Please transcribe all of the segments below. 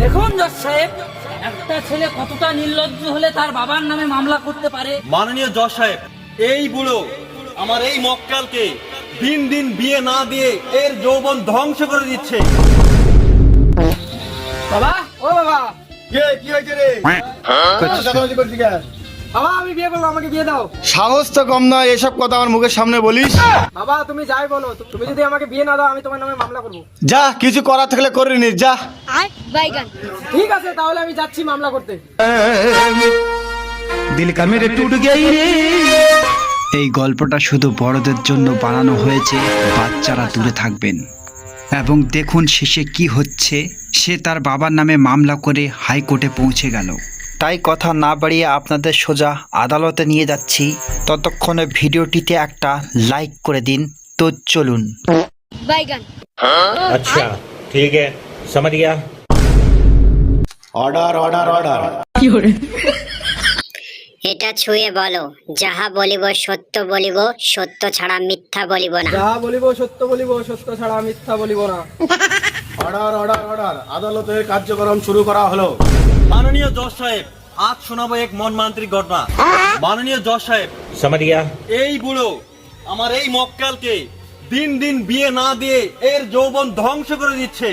দেখুন জজ সাহেব একটা ছেলে কতটা নির্লজ্জ হলে তার বাবার নামে মামলা করতে পারে মাননীয় জজ সাহেব এই বুড়ো আমার এই মক্কালকে দিন দিন বিয়ে না দিয়ে এর যৌবন ধ্বংস করে দিচ্ছে বাবা ও বাবা কে কি হয়েছে রে? বাবা আমি বিয়ে করব আমাকে বিয়ে দাও। সাহস তো কম নয় এসব কথা আমার মুখের সামনে বলিস? বাবা তুমি যাই বলো তুমি যদি আমাকে বিয়ে না দাও আমি তোমার নামে মামলা করব। যা কিছু করার থাকলে করে নিস যা। ঠিক আছে তাহলে আমি যাচ্ছি মামলা করতে। দিল কা মেরে টুট গই রে এই গল্পটা শুধু বড়দের জন্য বানানো হয়েছে বাচ্চারা দূরে থাকবেন। এবং দেখুন শেষে কি হচ্ছে সে তার বাবার নামে মামলা করে হাইকোর্টে পৌঁছে গেল। তাই কথা না বাড়িয়ে আপনাদের সোজা আদালতে নিয়ে যাচ্ছি ততক্ষণে ভিডিওটিতে একটা লাইক করে দিন তো চলুন বাইগান अच्छा ठीक है समझ गया অর্ডার অর্ডার অর্ডার এটা ছুঁয়ে বলো যাহা বলিব সত্য বলিব সত্য ছাড়া মিথ্যা বলিব না যা বলিব সত্য বলিব সত্য ছাড়া মিথ্যা বলিব না অর্ডার অর্ডার অর্ডার আদালতের কার্যক্রম শুরু করা হলো মাননীয় জজ সাহেব আজ শোনাবো এক মন মান্ত্রিক ঘটনা। মাননীয় জজ সাহেব এই বুড়ো আমার এই মক্কালকে দিন দিন বিয়ে না দিয়ে এর যৌবন ধ্বংস করে দিচ্ছে।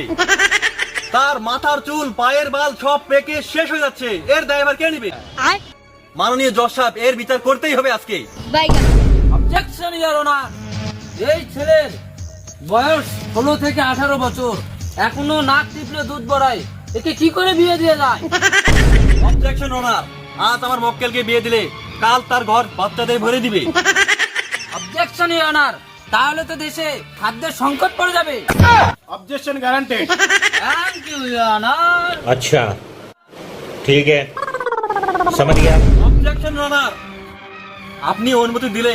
তার মাথার চুল পায়ের বাল সব পেকে শেষ হয়ে যাচ্ছে। এর ড্রাইভার কে নিবে? মাননীয় জজ সাহেব এর বিচার করতেই হবে আজকে। অবজেকশন এই ছেলের বয়স ষোলো থেকে আঠারো বছর। এখনও নাক টিপলে দুধ বড়ায়। একে কি করে বিয়ে দিয়ে যায় অবজেকশন ওনার আজ আমার মক্কেলকে বিয়ে দিলে কাল তার ঘর বাচ্চাদের ভরে দিবে অবজেকশন ইয়ার অনার তাহলে তো দেশে খাদ্যের সংকট পড়ে যাবে objection guaranteed thank you your honour अच्छा ठीक है समझ गया অবজেকশন ওনার আপনি অনুমতি দিলে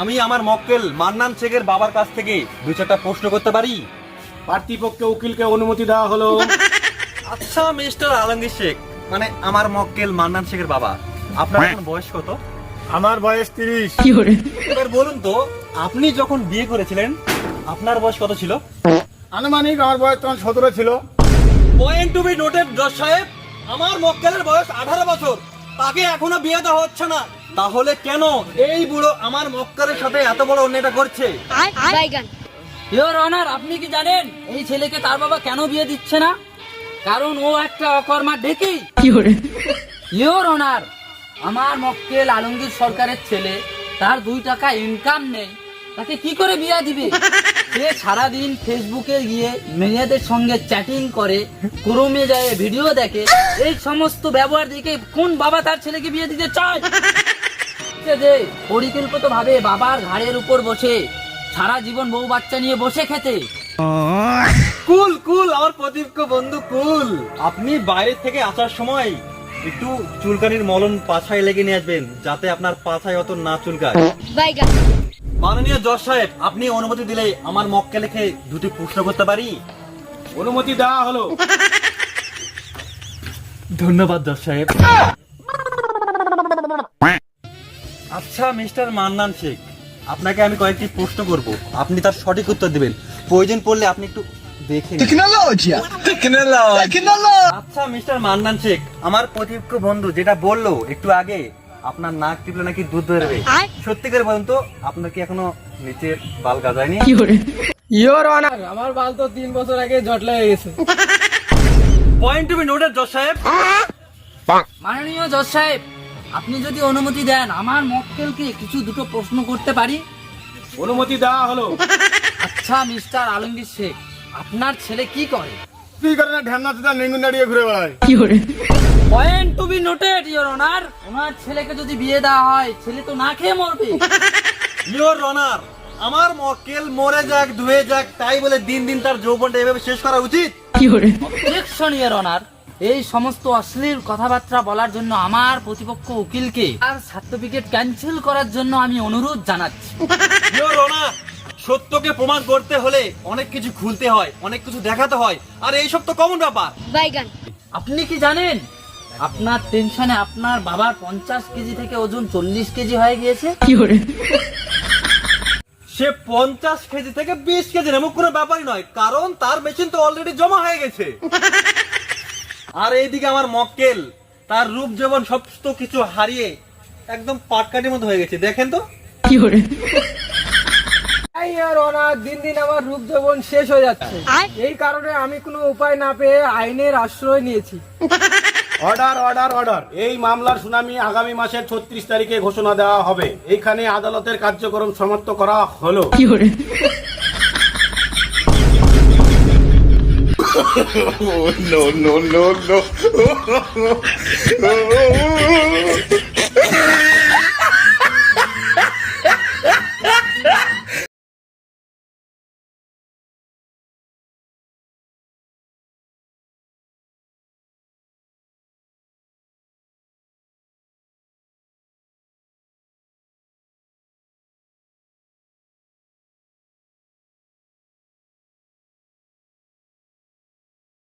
আমি আমার মক্কেল মান্নান শেখের বাবার কাছ থেকে দু চারটা প্রশ্ন করতে পারি পার্টিপক্ষে উকিলকে অনুমতি দেওয়া হলো আচ্ছা মিস্টার আলমগীর শেখ। মানে আমার মক্কেল মান্নান শেখের বাবা। আপনার এখন বয়স কত? আমার বয়স তিরিশ। এবার বলুন তো আপনি যখন বিয়ে করেছিলেন আপনার বয়স কত ছিল? আনুমানিক আমার বয়স তখন সতেরো ছিল। পয়েন্ট টু বি নোটেড জজ সাহেব আমার মক্কেলের বয়স আঠারো বছর। তাকে এখনও বিয়ে দেওয়া হচ্ছে না। তাহলে কেন এই বুড়ো আমার মক্কেলের সাথে এত বড় অন্যায়টা করছে? ইয়োর অনার আপনি কি জানেন এই ছেলেকে তার বাবা কেন বিয়ে দিচ্ছে না? কারণ ও একটা অকর্মা ডেকেই ইয়োর অনার আমার মক্কেল আলমগীর সরকারের ছেলে তার দুই টাকা ইনকাম নেই তাকে কি করে বিয়া দিবে? সে সারাদিন ফেসবুকে গিয়ে মেয়েদের সঙ্গে চ্যাটিং করে ক্রমে যায় ভিডিও দেখে। এই সমস্ত ব্যবহার দেখে কোন বাবা তার ছেলেকে বিয়ে দিতে চায়? যে পরিকল্পিত ভাবে বাবার ঘাড়ের উপর বসে সারা জীবন বউ বাচ্চা নিয়ে বসে খেতে কুল কুল আমার প্রদীপ্য বন্ধু কুল। আপনি বাইরে থেকে আসার সময় একটু চুলকানির মলম পাছায় লেগে নিয়ে আসবেন যাতে আপনার পাছায় অত না চুলকায়। মাননীয় জজ সাহেব আপনি অনুমতি দিলে আমার মক্কেলেকে দুটি প্রশ্ন করতে পারি? অনুমতি দেওয়া হলো। ধন্যবাদ জজ সাহেব। আচ্ছা মিস্টার মান্নান শেখ আপনাকে আমি কয়েকটি প্রশ্ন করব। আপনি তার সঠিক উত্তর দিবেন। প্রয়োজন পড়লে আপনি একটু দেখে। আচ্ছা মিস্টার মান্নান শেখ আমার প্রতিপক্ষ বন্ধু যেটা বলল একটু আগে আপনার নাক টিপলে নাকি দুধ বেরোবে সত্যি করে বলুন তো আপনার কি এখনও নিচের বাল গাজায়নি? ইয়োর অনার আমার বাল তো তিন বছর আগে গেছে। পয়েন্ট টু বি নোটেড জজ সাহেব। মাননীয় জজ সাহেব আপনি যদি অনুমতি দেন আমার মক্কেলকে কিছু দুটো প্রশ্ন করতে পারি? অনুমতি দেওয়া হলো। আচ্ছা মিস্টার আলমগীর শেখ আপনার ছেলে কি করে? কি করে না ঢ্যামনা চুদা নেঙ্গুন দাঁড়িয়ে ঘুরে বেড়ায়। কি করে? Point to be noted your honour ওনার ছেলেকে যদি বিয়ে দেওয়া হয় ছেলে তো না খেয়ে মরবে। ইয়োর অনার আমার মক্কেল মরে যাক ধুয়ে যাক তাই বলে দিন দিন তার যৌবনটা এভাবে শেষ করা উচিত? কি করে? অবজেকশন ইয়োর অনার এই সমস্ত অশ্লীল কথাবার্তা বলার জন্য আমার প্রতিপক্ষ উকিলকে আর সার্টিফিকেট ক্যান্সেল করার জন্য আমি অনুরোধ জানাচ্ছি। ইয়োর অনার সত্যকে প্রমাণ করতে হলে অনেক কিছু খুলতে হয় অনেক কিছু দেখাতে হয়। আর এইসব তো কমন ব্যাপার। বাইগান। আপনি কি জানেন? আপনার টেনশনে আপনার বাবার পঞ্চাশ কেজি থেকে ওজন চল্লিশ কেজি হয়ে গিয়েছে? সে পঞ্চাশ কেজি থেকে বিশ কেজি এমন কোনো ব্যাপারই নয়। কারণ তার মেশিন তো অলরেডি জমা হয়ে গেছে। আর এইদিকে আমার মক্কেল তার রূপ যৌবন সমস্ত কিছু হারিয়ে একদম পাটকাটির মতো হয়ে গেছে। দেখেন তো? এই আর অনার দিন দিন আমার রূপ যৌবন শেষ হয়ে যাচ্ছে। এই কারণে আমি কোনো উপায় না পেয়ে আইনের আশ্রয় নিয়েছি। অর্ডার অর্ডার অর্ডার এই মামলার শুনানি আগামী মাসের ছত্রিশ তারিখে ঘোষণা দেওয়া হবে। এইখানে আদালতের কার্যক্রম সমাপ্ত করা হলো? No, no, no, no.